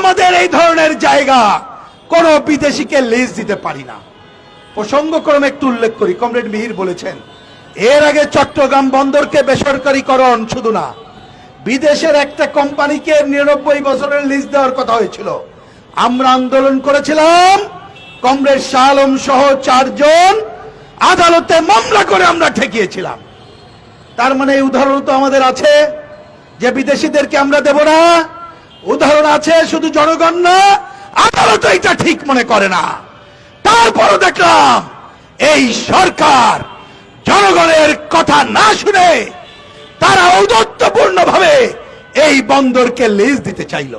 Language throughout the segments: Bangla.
আমাদের এই ধরনের জায়গা কোন বিদেশিকে লিজ দিতে পারি না। প্রসঙ্গক্রমে একটু উল্লেখ করি। কমরেড মিহির বলেছেন, এর আগে চট্টগ্রাম বন্দরকে বেসরকারীকরণ শুধু না, বিদেশের একটা কোম্পানিকে নিরানব্বই বছরের লিজ দেওয়ার কথা হয়েছিল। আমরা আন্দোলন করেছিলাম, কমরেড শাহ সহ চারজন আদালতে মামলা করে আমরা ঠেকিয়েছিলাম। তার মানে এই উদাহরণ তো আমাদের আছে যে বিদেশিদেরকে আমরা দেব না উদাহরণ আছে, শুধু জনগণ না, আদালত এটা ঠিক মনে করে না। তারপরও দেখলাম, এই সরকার জনগণের কথা না শুনে তারা ঔদত্যপূর্ণ ভাবে এই বন্দরকে লিজ দিতে চাইল।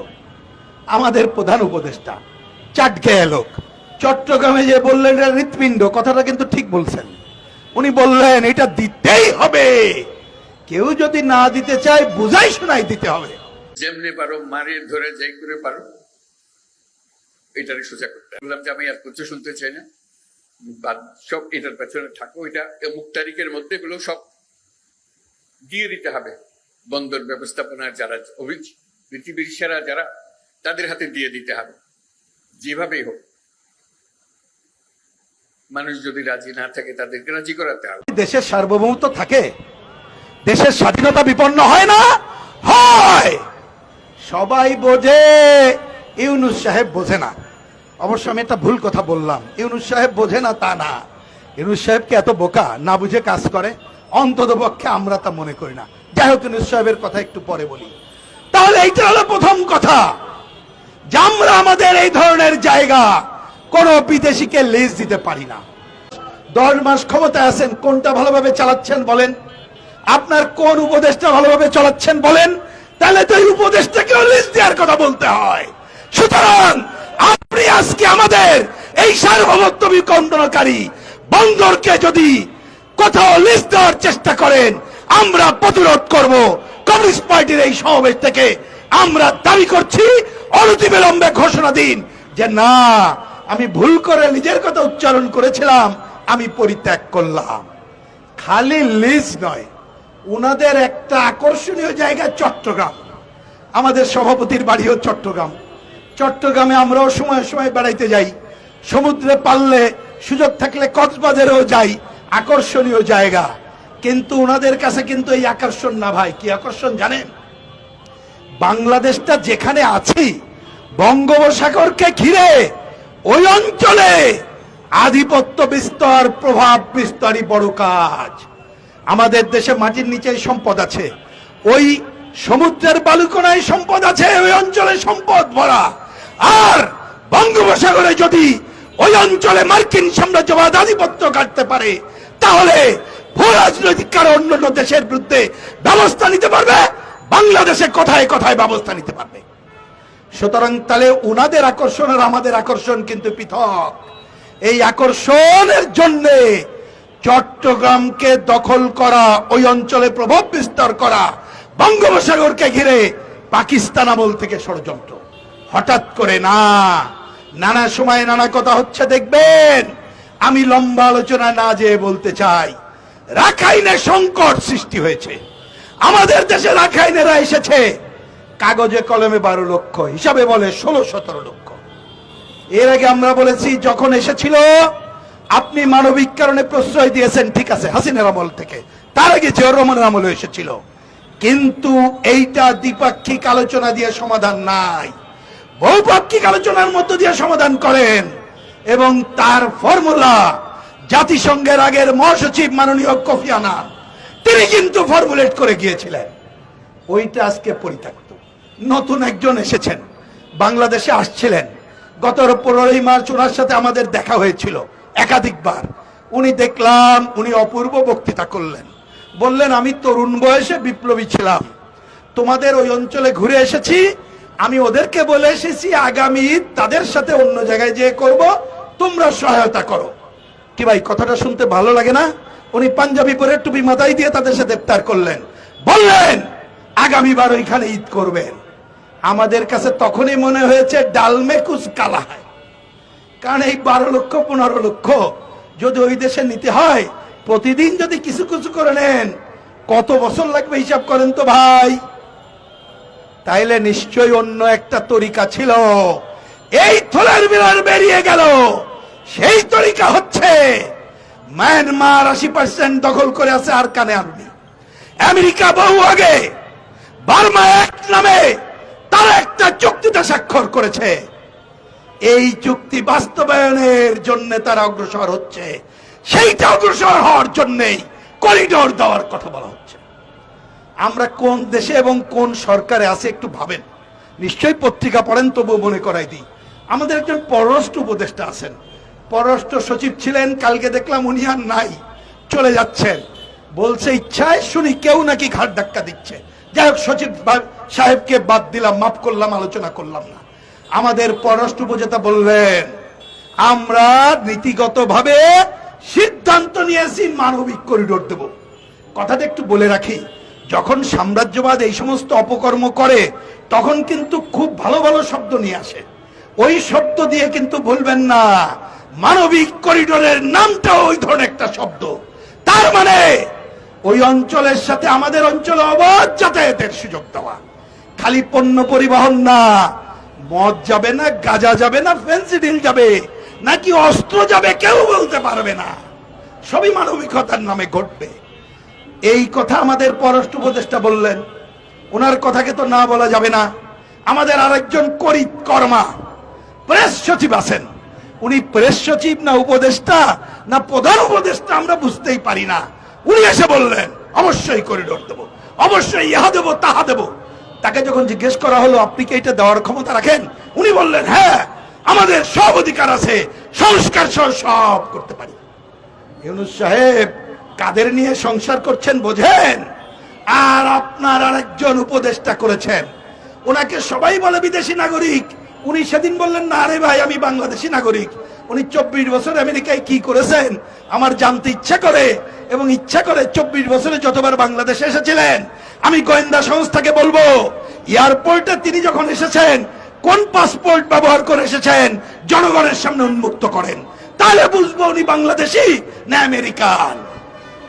আমাদের প্রধান উপদেষ্টা চাটকে লোক, চট্টগ্রামে যে বললেন এটা হৃৎপিণ্ড, কথাটা কিন্তু ঠিক বলছেন। উনি বললেন, এটা দিতেই হবে। কেউ যদি না দিতে চায়, বুঝাই শোনাই দিতে হবে। যেমনি পারো, মারি ধরে যাই করে পারো। এটারে সোজা করতে। বললাম যে আমি আর কিছু শুনতে চাই না। সব এটার পেছনে থাকো। এটা অমুক তারিখের মধ্যে এগুলো সব দিয়ে দিতে হবে। বন্দর ব্যবস্থাপনার যারা পৃথিবীর সেরা যারা, তাদের হাতে দিয়ে দিতে হবে। যেভাবেই হোক। মানুষ যদি রাজি না থাকে, তাদেরকে রাজি করাতে হবে। দেশের সার্বভৌমত্ব থাকে। দেশের স্বাধীনতা বিপন্ন হয় না? হয়! সবাই বোঝে, ইউনুস সাহেব বোঝে না। অবশ্য আমি একটা ভুল কথা বললাম। ইউনুস সাহেব বোঝে না, তা না। ইউনুস সাহেবকে এত বোকা না বুঝে কাজ করে অন্তত পক্ষে আমরা তা মনে করি না। যাই হোক, ইউনুস সাহেবের কথা একটু পরে বলি। তাহলে এইটা হলো প্রথম কথা। যে আমরা আমাদের এই ধরনের জায়গা কোন বিদেশিকে লিজ দিতে পারি না। দশ মাস ক্ষমতায় আছেন, কোনটা ভালোভাবে চালাচ্ছেন বলেন? আপনার কোন উপদেশটা ভালোভাবে চালাচ্ছেন বলেন? তাহলে তো এই উপদেশটাকেও লিস্ট দেওয়ার কথা বলতে হয়। সুতরাং আপনি আজকে আমাদের এই সার্বভৌমত্ব বিকণ্ডনকারী বন্দরকে যদি কোথাও লিস্ট দেওয়ার চেষ্টা করেন, আমরা প্রতিরোধ করব। কমিউনিস্ট পার্টির এই সমাবেশ থেকে আমরা দাবি করছি অনতিবিলম্বে ঘোষণা দিন যে না, আমি ভুল করে নিজের কথা উচ্চারণ করেছিলাম, আমি পরিত্যাগ করলাম। খালি লিজ নয় উনাদের একটা আকর্ষণীয় জায়গা চট্টগ্রাম। আমাদের সভাপতির বাড়িও চট্টগ্রাম। চট্টগ্রামে আমরাও সময় সময় বেড়াইতে যাই। সমুদ্রে পারলে সুযোগ থাকলে কক্সবাজারেও যাই। আকর্ষণীয় জায়গা। কিন্তু ওনাদের কাছে কিন্তু এই আকর্ষণ না ভাই। কি আকর্ষণ জানেন? বাংলাদেশটা যেখানে আছি, বঙ্গোপসাগরকে ঘিরে ওই অঞ্চলে আধিপত্য বিস্তার, প্রভাব বিস্তারই বড় কাজ। আমাদের দেশে মাটির নিচে সম্পদ আছে। ওই সমুদ্রের বালুকোনায় সম্পদ আছে, ওই অঞ্চলে সম্পদ ভরা। আর বঙ্গোপসাগরে যদি ওই অঞ্চলে মার্কিন সাম্রাজ্যবাদ আধিপত্য কাটতে পারে, তাহলে ভূ রাজনৈতিক কারও অন্যান্য দেশের বিরুদ্ধে ব্যবস্থা নিতে পারবে, বাংলাদেশে কথায় কথায় ব্যবস্থা নিতে পারবে। সুতরাং তাহলে উনাদের আকর্ষণ আর আমাদের আকর্ষণ কিন্তু পৃথক। এই আকর্ষণের জন্য চট্টগ্রামকে দখল করা, ওই অঞ্চলে প্রভাব বিস্তার করা, বঙ্গোপসাগরকে ঘিরে পাকিস্তান আমল থেকে ষড়যন্ত্র। হঠাৎ করে না, নানা সময় নানা কথা হচ্ছে, দেখবেন? আমি লম্বা আলোচনা না যেয়ে বলতে চাই, রাখাইনে সংকট সৃষ্টি হয়েছে। আমাদের দেশে রাখাইনেরা এসেছে, কাগজে কলমে বারো লক্ষ, হিসাবে বলে ষোলো সতেরো লক্ষ। এর আগে আমরা বলেছি, যখন এসেছিল আপনি মানবিক কারণে প্রশ্রয় দিয়েছেন, ঠিক আছে, হাসিনের আমল থেকে। তার আগে জিয়র রহমানের আমলে এসেছিল। কিন্তু এইটা দ্বিপাক্ষিক আলোচনা দিয়ে সমাধান নাই। বহুপাক্ষিক আলোচনার মধ্য দিয়ে সমাধান করেন। এবং তার ফর্মুলা জাতিসংঘের আগের মহাসচিব মাননীয় কফি আনান, তিনি কিন্তু ফর্মুলেট করে গিয়েছিলেন। ওইটা আজকে পরিত্যক্ত। নতুন একজন এসেছেন, বাংলাদেশে আসছিলেন। গত পনেরোই মার্চ ওনার সাথে আমাদের দেখা হয়েছিল। একাধিকবার। উনি দেখলাম, উনি অপূর্ব বক্তৃতা করলেন। বললেন, আমি তরুণ বয়সে বিপ্লবী ছিলাম। তোমাদের ওই অঞ্চলে ঘুরে এসেছি। আমি ওদেরকে বলে এসেছি, আগামী তাদের সাথে অন্য জায়গায় যেয়ে করব। তোমরা সহায়তা করো। কি ভাই, কথাটা শুনতে ভালো লাগে না? উনি পাঞ্জাবি পরে টুপি মাথায় দিয়ে তাদের সাথে ইফতার করলেন। বললেন, আগামীবার ওইখানে ঈদ করবেন। আমাদের কাছে তখনই মনে হয়েছে ডালমে কুচ কালা কারণ এই বারো লক্ষ, পনেরো লক্ষ যদি ওই দেশে নিতে হয়, প্রতিদিন যদি কিছু কিছু করে নেন, কত বছর লাগবে হিসাব করেন তো ভাই? তাইলে নিশ্চয়ই অন্য একটা তরিকা ছিল। এই থলের বিলার বেরিয়ে গেল। সেই তরিকা হচ্ছে, মায়ানমার আশি পার্সেন্ট দখল করে আছে আর কানে আর্মি আমেরিকা বহু আগে বার্মা এক নামে তারা একটা চুক্তিতে স্বাক্ষর করেছে। এই চুক্তি বাস্তবায়নের জন্য তারা অগ্রসর হচ্ছে। সেইটা অগ্রসর হওয়ার জন্যই করিডোর দেওয়ার কথা বলা হচ্ছে। আমরা কোন দেশে এবং কোন সরকারে আছে একটু ভাবেন। নিশ্চয়ই পত্রিকা পড়েন তবু মনে করাই দিই। আমাদের একজন পররাষ্ট্র উপদেষ্টা আছেন। পররাষ্ট্র সচিব ছিলেন, কালকে দেখলাম উনি আর নাই। চলে যাচ্ছেন। বলছে, ইচ্ছায় শুনি, কেউ নাকি ঘাট ধাক্কা দিচ্ছে। যাই হোক, সচিব সাহেবকে বাদ দিলাম, মাফ করলাম, আলোচনা করলাম না। আমাদের পররাষ্ট্র উপজেতা বললেন, আমরা নীতিগতভাবে সিদ্ধান্ত নিয়েছি মানবিক করিডোর দেব। কথাটা একটু বলে রাখি, যখন সাম্রাজ্যবাদ এই সমস্ত অপকর্ম করে, তখন কিন্তু খুব ভালো ভালো শব্দ নিয়ে আসে। ওই শব্দ দিয়ে কিন্তু ভুলবেন না, মানবিক করিডোরের নামটাও ওই ধরনের একটা শব্দ। তার মানে ওই অঞ্চলের সাথে আমাদের অঞ্চলে অবাধ যাতায়াতের সুযোগ দেওয়া। খালি পণ্য পরিবহন না মদ যাবে না, গাজা যাবে না ফেন্সিডিল যাবে, নাকি অস্ত্র যাবে, কেউ বলতে পারবে না। সবই মানবিকতার নামে ঘটবে। এই কথা আমাদের পররাষ্ট্র উপদেষ্টা বললেন। ওনার কথাকে তো না বলা যাবে না। আমাদের আরেকজন করি কর্মা, প্রেস সচিব আছেন। উনি প্রেস সচিব না উপদেষ্টা, না প্রধান উপদেষ্টা আমরা বুঝতেই পারি না। উনি এসে বললেন, অবশ্যই করিডোর দেবো, অবশ্যই ইহা দেবো, তাহা দেবো। তাকে যখন জিজ্ঞেস করা হলো, আপনি কি এটা দেওয়ার ক্ষমতা রাখেন? উনি বললেন হ্যাঁ আমাদের সব অধিকার আছে, সংস্কার সহ সব করতে পারি। ইউনুস সাহেব কাদের নিয়ে সংসার করছেন বোঝেন? আর আপনার আরেকজন উপদেষ্টা করেছেন। ওনাকে সবাই বলে বিদেশি নাগরিক। উনি সেদিন বললেন, না আরে ভাই, আমি বাংলাদেশি নাগরিক। উনি চব্বিশ বছর আমেরিকায় কি করেছেন? আমার জানতে ইচ্ছা করে, এবং ইচ্ছা করে চব্বিশ বছরে যতবার বাংলাদেশে এসেছিলেন আমি গোয়েন্দা সংস্থাকে বলব, এয়ারপোর্টে তিনি যখন এসেছেন, কোন পাসপোর্ট ব্যবহার করে এসেছেন, জনগণের সামনে উন্মুক্ত করেন। তাহলে বুঝব উনি বাংলাদেশি না আমেরিকান।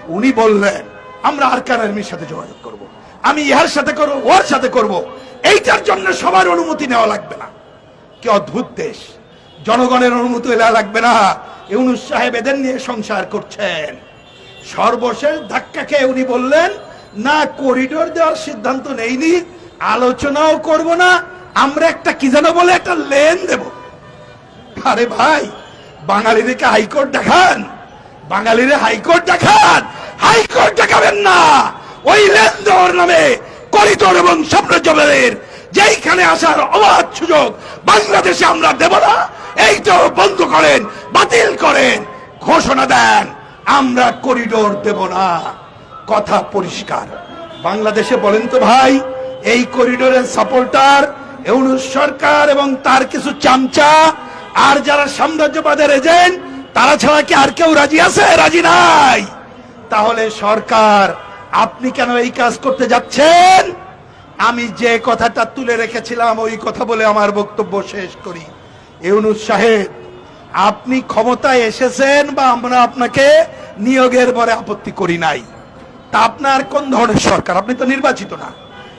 উনি বললেন, আমরা আরকান আর্মির সাথে যোগাযোগ করব। আমি ইহার সাথে করব, ওর সাথে করব। এইটার জন্য সবার অনুমতি নেওয়া লাগবে না। কি অদ্ভুত দেশ। জনগণের অনুমতি নেওয়া লাগবে না। ইউনুস সাহেব এদের নিয়ে সংসার করছেন। সর্বশেষ ধাক্কা খেয়ে উনি বললেন না করিডোর দেওয়ার সিদ্ধান্ত নেইনি, আলোচনাও করব না, আমরা একটা কি যেন বলে একটা লেন দেব। আরে ভাই, বাঙালিদেরকে হাইকোর্ট দেখান, বাঙালিরে হাইকোর্ট দেখান, হাইকোর্ট দেখাবেন না। ওই লেন দেওয়ার নামে করিডোর এবং সাম্রাজ্যবাদের যেইখানে আসার অবাধ সুযোগ বাংলাদেশে আমরা দেব না, এইটাও বন্ধ করেন, বাতিল করেন, ঘোষণা দেন, আমরা করিডোর দেব না। কথা পরিষ্কার। বাংলাদেশে বলেন তো ভাই, এই করিডোরের সাপোর্টার সরকার এবং তার কিছু চামচা, আর যারা সাম্রাজ্যবাদের এজেন্ট, তারা ছাড়া কি আর কেউ রাজি আছে? রাজি নাই। তাহলে সরকার, আপনি কেন এই কাজ করতে যাচ্ছেন? আমি যে কথাটা তুলে রেখেছিলাম, ওই কথা বলে আমার বক্তব্য শেষ করি। ইউনুস সাহেব, আপনি ক্ষমতায় এসেছেন বা আমরা আপনাকে নিয়োগের পরে আপত্তি করি নাই। তা আপনার কোন ধরনের সরকার? আপনি তো নির্বাচিত না।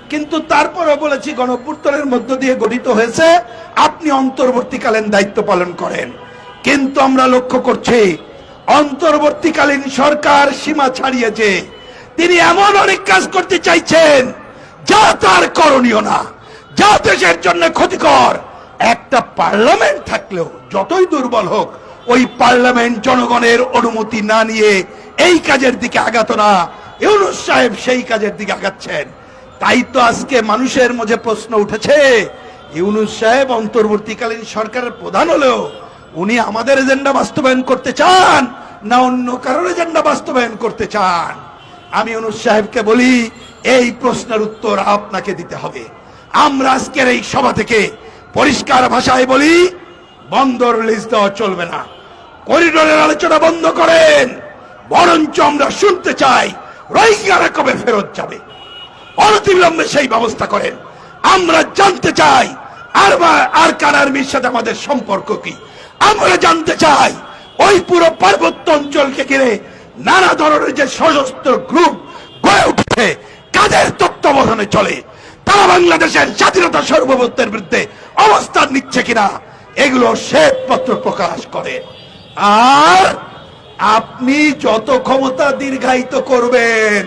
কিন্তু তারপরও বলেছি গণপূর্তনের মধ্য দিয়ে গঠিত হয়েছে, আপনি অন্তর্বর্তীকালীন দায়িত্ব পালন করেন। কিন্তু আমরা লক্ষ্য করছি, অন্তর্বর্তীকালীন সরকার সীমা ছাড়িয়েছে। তিনি এমন অনেক কাজ করতে চাইছেন, যা তার করণীয় না। যা দেশের জন্য ক্ষতিকর। একটা পার্লামেন্ট থাকলেও, যতই দুর্বল হোক, ওই পার্লামেন্ট জনগণের অনুমতি না নিয়ে এই কাজের দিকে আগাত না। ইউনুস সাহেব সেই কাজের দিকে আগাচ্ছেন। তাই তো আজকে মানুষের মধ্যে প্রশ্ন উঠেছে, ইউনুস সাহেব অন্তর্বর্তীকালীন সরকারের প্রধান হলেও উনি আমাদের এজেন্ডা বাস্তবায়ন করতে চান না অন্য কারোর এজেন্ডা বাস্তবায়ন করতে চান? আমি ইউনুস সাহেবকে বলি, এই প্রশ্নের উত্তর আপনাকে দিতে হবে। আমরা আজকের এই সভা থেকে পরিষ্কার ভাষায় বলি, বন্দর লিস্ট দেওয়া চলবে না। করিডোরের আলোচনা বন্ধ করেন, বরঞ্চ আমরা শুনতে চাই রোহিঙ্গারা কবে ফেরত যাবে? অনতিবিলম্বে সেই ব্যবস্থা করেন। আমরা জানতে চাই, আর আর আর্মির সাথে আমাদের সম্পর্ক কি? আমরা জানতে চাই, ওই পুরো পার্বত্য অঞ্চলকে ঘিরে নানা ধরনের যে সশস্ত্র গ্রুপ গড়ে উঠেছে, কাদের তত্ত্বাবধানে চলে? তারা বাংলাদেশের স্বাধীনতা সার্বভৌমত্বের বিরুদ্ধে অবস্থান নিচ্ছে কিনা? এগুলো শ্বেতপত্র প্রকাশ করে। আর আপনি যত ক্ষমতা দীর্ঘায়িত করবেন,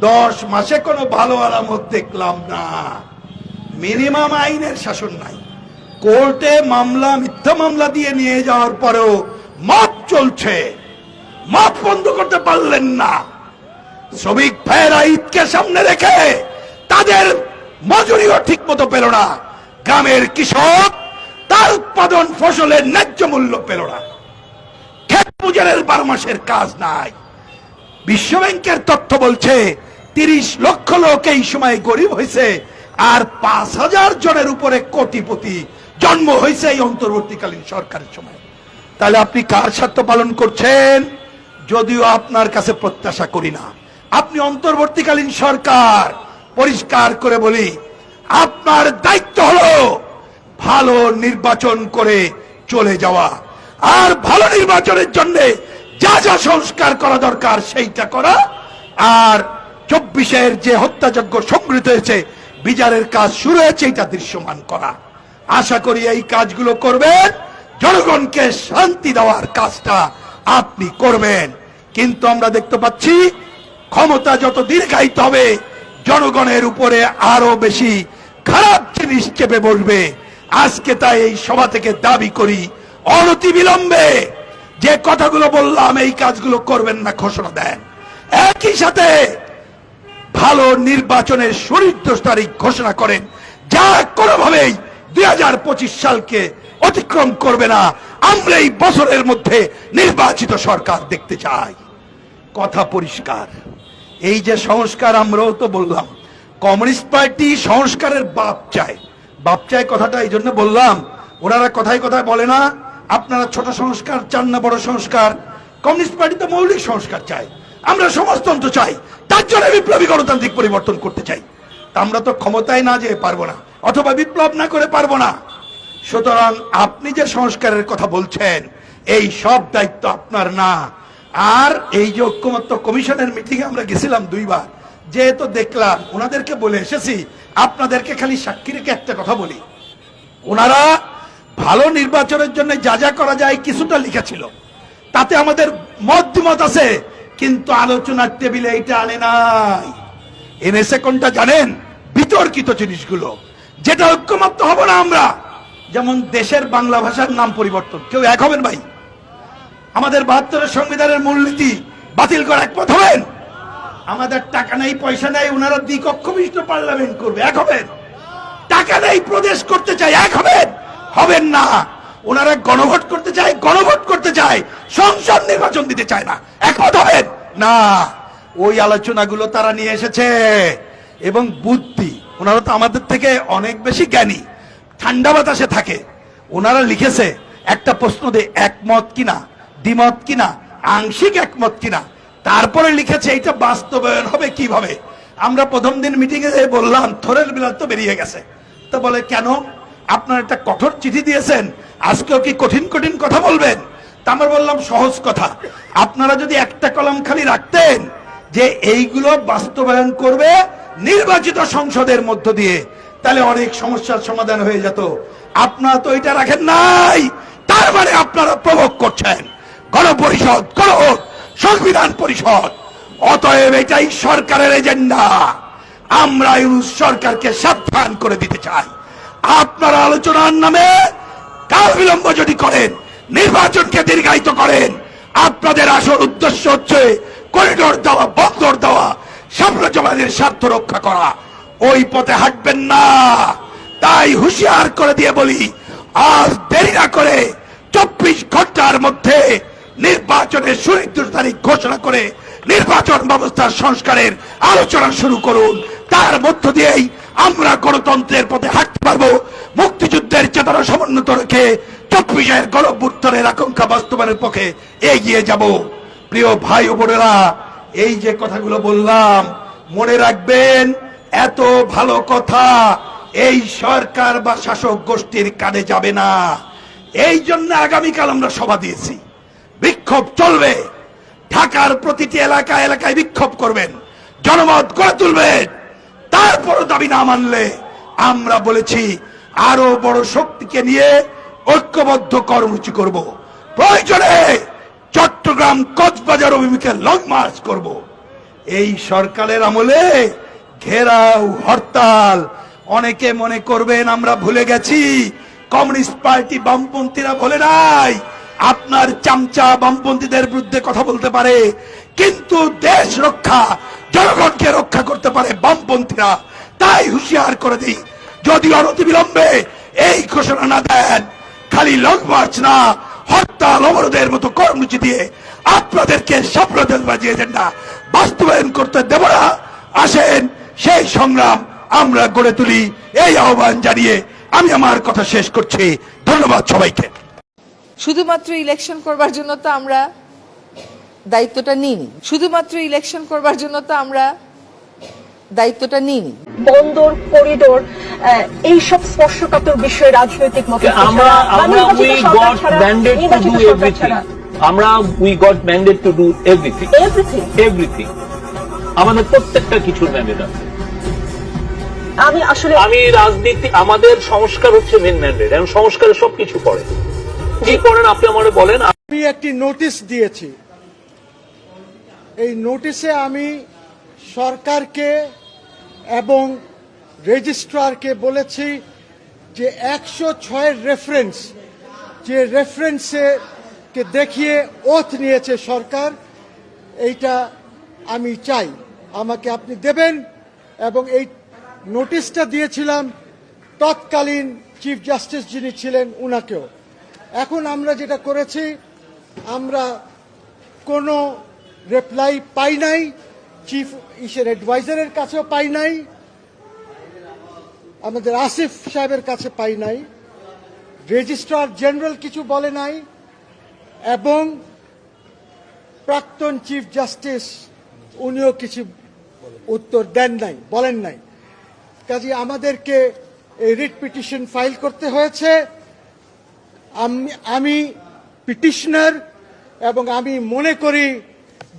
দশ মাসে কোনো ভালো আলামত দেখলাম না। মিনিমাম আইনের শাসন নাই। কোর্টে মামলা, মিথ্যা মামলা দিয়ে নিয়ে যাওয়ার পরেও মাপ চলছে। মাপ বন্ধ করতে পারলেন না। শ্রমিক ভাইয়েরা ঈদকে সামনে রেখে তাদের মজুরিও ঠিক মতো পেল না। গ্রামের কৃষক তার উৎপাদন ফসলের ন্যায্য মূল্য পেল না। পুজারের বারো মাসের কাজ নাই। বিশ্ব ব্যাংকের তথ্য বলছে, তিরিশ লক্ষ লোক এই সময় গরিব হয়েছে আর পাঁচ হাজার জনের উপরে কোটিপতি জন্ম হয়েছে এই অন্তর্বর্তীকালীন সরকারের সময়। তাহলে আপনি কার স্বার্থ পালন করছেন? যদিও আপনার কাছে প্রত্যাশা করি না। আপনি অন্তর্বর্তীকালীন সরকার, পরিষ্কার করে বলি, আপনার দায়িত্ব হলো ভালো নির্বাচন করে চলে যাওয়া। আর ভালো নির্বাচনের জন্য যা যা সংস্কার করা দরকার সেইটা করা। আর চব্বিশের যে হত্যাযজ্ঞ সংগৃহীত হয়েছে, বিচারের কাজ শুরু হয়েছে এটা দৃশ্যমান করা। আশা করি এই কাজগুলো করবেন, জনগণকে শান্তি দেওয়ার কাজটা আপনি করবেন। কিন্তু আমরা দেখতে পাচ্ছি, ক্ষমতা যত দীর্ঘায়িত হবে, জনগণের উপরে আরও বেশি খারাপ জিনিস চেপে বসবে। আজকে তাই এই সভা থেকে দাবি করি অনতি বিলম্বে যে কথাগুলো বললাম, এই কাজগুলো করবেন না, ঘোষণা দেন। একই সাথে ভালো নির্বাচনের সুনির্দিষ্ট তারিখ ঘোষণা করেন। যা কোনোভাবেই দুই হাজার পঁচিশ সালকে অতিক্রম করবে না। আমরা এই বছরের মধ্যে নির্বাচিত সরকার দেখতে চাই। কথা পরিষ্কার। এই যে সংস্কার, আমরাও তো বললাম, কমিউনিস্ট পার্টি সংস্কারের বাপ চায়। বাপ চায় কথাটা, এই জন্য বললাম, ওনারা কথায় কথায় বলে না আপনারা ছোট সংস্কার, চান না বড় সংস্কার। কমিউনিস্ট পার্টি তো মৌলিক সংস্কার চায় আমরা সমাজতন্ত্র চাই। তার জন্য বিপ্লবী গণতান্ত্রিক পরিবর্তন করতে চাই। আমরা তো ক্ষমতায় না যেয়ে পারব না, অথবা বিপ্লব না করে পারব না। সুতরাং আপনি যে সংস্কারের কথা বলছেন, এই সব দায়িত্ব আপনার না। আর এই যে ঐক্যমত্য কমিশনের মিটিংয়ে আমরা গেছিলাম দুইবার যেহেতু দেখলাম, ওনাদেরকে বলে এসেছি, আপনাদেরকে খালি সাক্ষী রেখে একটা কথা বলি। ওনারা ভালো নির্বাচনের জন্য যা যা করা যায় কিছুটা লিখেছিল। তাতে আমাদের মত আছে, কিন্তু আলোচনার টেবিলে এটা আনে নাই। এনেছে কোনটা জানেন? বিতর্কিত জিনিসগুলো। যেটা ঐক্যমত্য হব না আমরা। যেমন দেশের বাংলা ভাষার নাম পরিবর্তন। কেউ এক হবেন ভাই? আমাদের বাহাত্তরের সংবিধানের মূলনীতি বাতিল করা একমত হবেন? আমাদের টাকা নেই, পয়সা নেই ওনারা দ্বিকক্ষ বিশিষ্ট পার্লামেন্ট করবে। এক হবেন? টাকা নেই, প্রদেশ করতে চাই। এক হবেন? হবেন না। ওনারা গণভোট করতে চায়, গণভোট করতে চায়, সংসদ নির্বাচন দিতে চায় না। একমত হবেন? না। ওই আলোচনাগুলো তারা নিয়ে এসেছে। এবং বুদ্ধি। ওনারা তো আমাদের থেকে অনেক বেশি জ্ঞানী। ঠান্ডা বাতাসে থাকে। ওনারা লিখেছে, একটা প্রশ্ন দে, একমত কিনা? দ্বিমত কিনা? আংশিক একমত কিনা? তারপরে লিখেছে এটা বাস্তবায়ন হবে কীভাবে? আমরা প্রথম দিন মিটিং এ বললাম, থরের বিলাল তো বেরিয়ে গেছে। তো বলে, কেন? আপনার একটা কঠোর চিঠি দিয়েছেন। আজকেও কি কঠিন কঠিন কথা বলবেন? তা আমরা বললাম, সহজ কথা। আপনারা যদি একটা কলম খালি রাখতেন যে এইগুলো বাস্তবায়ন করবে নির্বাচিত সংসদের মধ্য দিয়ে, তাহলে অনেক সমস্যার সমাধান হয়ে যেত। আপনারা তো এটা রাখেন নাই। তার মানে আপনারা প্রভোগ করছেন। গণপরিষদ, গণভোট, সংবিধান পরিষদ। অতএব এটাই সরকারের এজেন্ডা। আমরা ইউনুস সরকারকে সাবধান করে দিতে চাই। আপনারা আলোচনার নামে কাল বিলম্ব যদি করেন, নির্বাচনকে দীর্ঘায়িত করেন, আপনাদের আসল উদ্দেশ্য হচ্ছে করিডোর দেওয়া, বন্দর দেওয়া, সাম্রাজ্যবাদের স্বার্থ রক্ষা করা। ওই পথে হাঁটবেন না। তাই হুঁশিয়ার করে দিয়ে বলি আজ দেরি না করে চব্বিশ ঘণ্টার মধ্যে নির্বাচনের সুনির্দিষ্ট তারিখ ঘোষণা করে নির্বাচন ব্যবস্থার সংস্কারের আলোচনা শুরু করুন। তার মধ্য দিয়েই আমরা গণতন্ত্রের পথে হাঁটতে পারব। মুক্তিযুদ্ধের চেতনা সমুন্নত রেখে চব্বিশের গণভ্যুত্থানের আকাঙ্ক্ষা বাস্তবায়নের পক্ষে এগিয়ে যাব। প্রিয় ভাই ও বোনেরা, এই যে কথাগুলো বললাম, মনে রাখবেন, এত ভালো কথা এই সরকার বা শাসক গোষ্ঠীর কানে যাবে না। এই জন্য আগামীকাল আমরা সভা দিয়েছি। বিক্ষোভ চলবে। ঢাকার প্রতিটি এলাকা এলাকায় বিক্ষোভ করবেন। জনমত গড়ে তুলবেন। তারপরও দাবি না মানলে আমরা বলেছি আরও বড় শক্তিকে নিয়ে ঐক্যবদ্ধ কর্মসূচি করব। প্রয়োজনে চট্টগ্রাম কক্সবাজার অভিমুখে লং মার্চ করব। এই সরকারের আমলে ঘেরাও, হরতাল, অনেকে মনে করবেন আমরা ভুলে গেছি, কমিউনিস্ট পার্টি বামপন্থীরা ভুলে নাই আপনার চামচা বামপন্থীদের বিরুদ্ধে কথা বলতে পারে, কিন্তু দেশ রক্ষা, জনগণকে রক্ষা করতে পারে বামপন্থীরা। তাই হুঁশিয়ার করে দিই, যদি অনতিবিলম্বে এই ঘোষণা না দেন, খালি লং মার্চ না, হরতাল অবরোধের মতো কর্মসূচি দিয়ে আপনাদেরকে স্বপ্নবাজি এজেন্ডা বাস্তবায়ন করতে দেব না। আসেন, সেই সংগ্রাম আমরা গড়ে তুলি। এই আহ্বান জানিয়ে আমি আমার কথা শেষ করছি। ধন্যবাদ সবাইকে। শুধুমাত্র ইলেকশন করবার জন্য তো আমরা দায়িত্বটা নিইনি। শুধুমাত্র ইলেকশন করবার জন্য তো আমরা দায়িত্বটা নিইনি। বন্দর করিডোর আহ, এইসব স্পর্শকাতর বিষয়ে রাজনৈতিক মত আমরা আমরা we got mandate to do everything আমরা we got mandate to do everything everything everything আমাদের প্রত্যেকটা কিছুর ম্যান্ডেট আছে। আমি আসলে আমি রাজনীতি আমাদের সংস্কার হচ্ছে মেন ম্যান্ডেট এবং সংস্কারে সবকিছু পড়ে আমি একটি নোটিশ দিয়েছি। এই নোটিশে আমি সরকারকে এবং রেজিস্ট্রারকে বলেছি যে একশো ছয়ের রেফারেন্স যে রেফারেন্সে কে দেখিয়ে ওথ নিয়েছে সরকার, এইটা আমি চাই। আমাকে আপনি দেবেন এবং এই নোটিশটা দিয়েছিলাম তৎকালীন চিফ জাস্টিস যিনি ছিলেন উনাকেও। এখন আমরা যেটা করেছি, আমরা কোনো রিপ্লাই পাই নাই চিফ ইসের অ্যাডভাইজারের কাছেও পাই নাই, আমাদের আসিফ সাহেবের কাছে পাই নাই রেজিস্ট্রার জেনারেল কিছু বলে নাই, এবং প্রাক্তন চিফ জাস্টিস উনিও কিছু উত্তর দেন নাই, বলেন নাই। কাজে আমাদেরকে এই রিট পিটিশন ফাইল করতে হয়েছে। আমি পিটিশনার এবং আমি মনে করি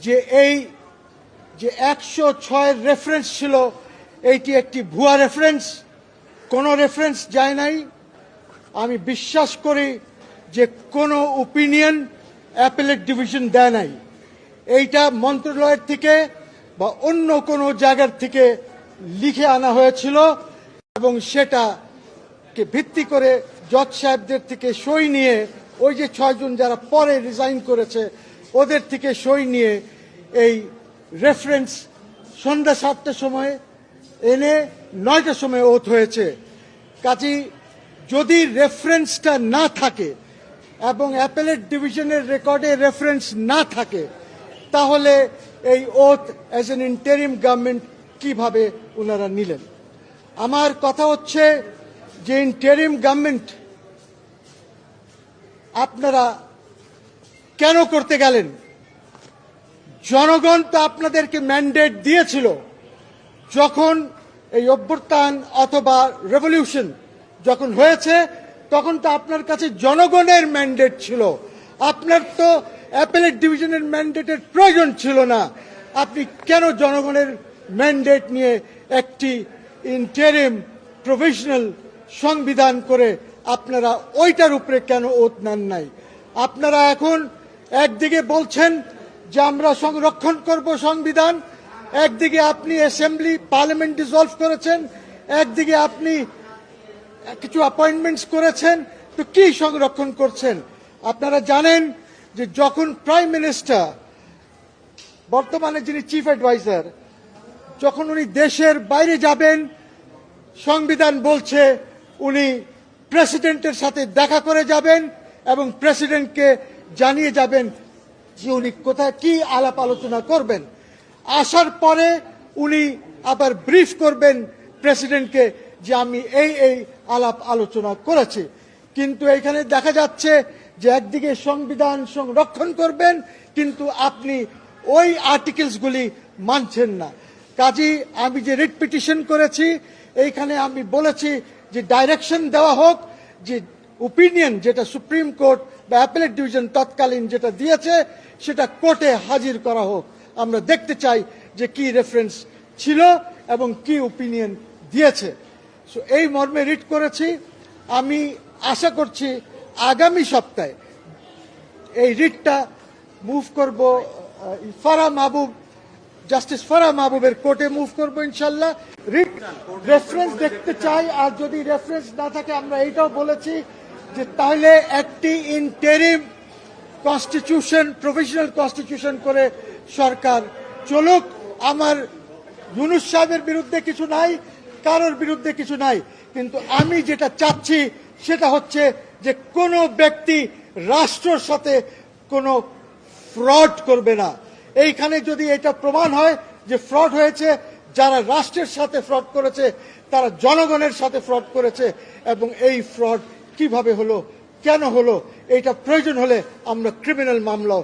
যে এই যে একশো ছয়ের রেফারেন্স ছিল, এইটি একটি ভুয়া রেফারেন্স কোনো রেফারেন্স যায় নাই। আমি বিশ্বাস করি যে কোনো ওপিনিয়ন অ্যাপেলেট ডিভিশন দেয় নাই। এইটা মন্ত্রণালয়ের থেকে বা অন্য কোনো জায়গার থেকে লিখে আনা হয়েছিল এবং সেটা কে ভিত্তি করে জজ সাহেবদের থেকে সই নিয়ে ওই যে ছয়জন যারা পরে রিজাইন করেছে, ওদের থেকে সই নিয়ে এই রেফারেন্স সন্ধ্যা সাতটার সময় এনে নয়টার সময় ওথ হয়েছে। কাজী, যদি রেফারেন্সটা না থাকে এবং অ্যাপেলেট ডিভিশনের রেকর্ডে রেফারেন্স না থাকে, তাহলে এই oath as an interim government কীভাবে ওনারা নিলেন? আমার কথা হচ্ছে যে ইন্টারিম গভর্নমেন্ট আপনারা কেন করতে গেলেন? জনগণ তো আপনাদেরকে ম্যান্ডেট দিয়েছিল যখন এই অভ্যুত্থান অথবা রেভলিউশন যখন হয়েছে, তখন তো আপনার কাছে জনগণের ম্যান্ডেট ছিল। আপনার তো অ্যাপেলেট ডিভিশনের ম্যান্ডেটের প্রয়োজন ছিল না। আপনি কেন জনগণের ম্যান্ডেট নিয়ে একটি ইন্টারিম প্রফেশনাল সংবিধান করে আপনারা ওইটার উপরে কেন ওত নেন নাই? আপনারা এখন একদিকে বলছেন যে আমরা সংরক্ষণ করব সংবিধান, একদিকে আপনি অ্যাসেম্বলি পার্লামেন্ট ডিসলভ করেছেন, একদিকে আপনি কিছু অ্যাপয়েন্টমেন্টস করেছেন, তো কি সংরক্ষণ করছেন? আপনারা জানেন যে যখন প্রাইম মিনিস্টার, বর্তমানে যিনি চিফ অ্যাডভাইজার, যখন উনি দেশের বাইরে যাবেন, সংবিধান বলছে উনি প্রেসিডেন্টের সাথে দেখা করে যাবেন এবং প্রেসিডেন্টকে জানিয়ে যাবেন যে উনি কোথায় কি আলাপ আলোচনা করবেন। আসার পরে উনি আবার ব্রিফ করবেন প্রেসিডেন্টকে যে আমি এই এই আলাপ আলোচনা করেছি। কিন্তু এখানে দেখা যাচ্ছে যে একদিকে সংবিধান সংরক্ষণ করবেন, কিন্তু আপনি ওই আর্টিকেলসগুলি মানছেন না। কাজী, আমি যে রিট পিটিশন করেছি, এইখানে আমি বলেছি যে ডাইরেকশন দেওয়া হোক, যে ওপিনিয়ন যেটা সুপ্রিম কোর্ট বা অ্যাপেলেট ডিভিশন তৎকালীন যেটা দিয়েছে, সেটা কোর্টে হাজির করা হোক। আমরা দেখতে চাই যে কি রেফারেন্স ছিল এবং কি ওপিনিয়ন দিয়েছে। সো এই মর্মে রিট করেছি। আমি আশা করছি আগামী সপ্তাহে এই রিটটা মুভ করব ফারা মাহবুব জাস্টিস ফারা মাহবুবের কোর্টে মুভ করব ইনশাল্লাহ রিট রেফারেন্স দেখতে চাই, আর যদি রেফারেন্স না থাকে, আমরা এইটাও বলেছি যে তাহলে একটি ইন্টেরিম কনস্টিটিউশন প্রফেশনাল কনস্টিটিউশন করে সরকার চলুক। আমার ইউনুস সাহেবের বিরুদ্ধে কিছু নাই, কারোর বিরুদ্ধে কিছু নাই। কিন্তু আমি যেটা চাচ্ছি, সেটা হচ্ছে যে কোনো ব্যক্তি রাষ্ট্রর সাথে কোনো ফ্রড করবে না। এইখানে যদি এটা প্রমাণ হয় যে ফ্রড হয়েছে, যারা রাষ্ট্রের সাথে ফ্রড করেছে, তারা জনগণের সাথে ফ্রড করেছে, এবং এই ফ্রড কীভাবে হলো, কেন হলো এটা প্রয়োজন হলে আমরা ক্রিমিনাল মামলাও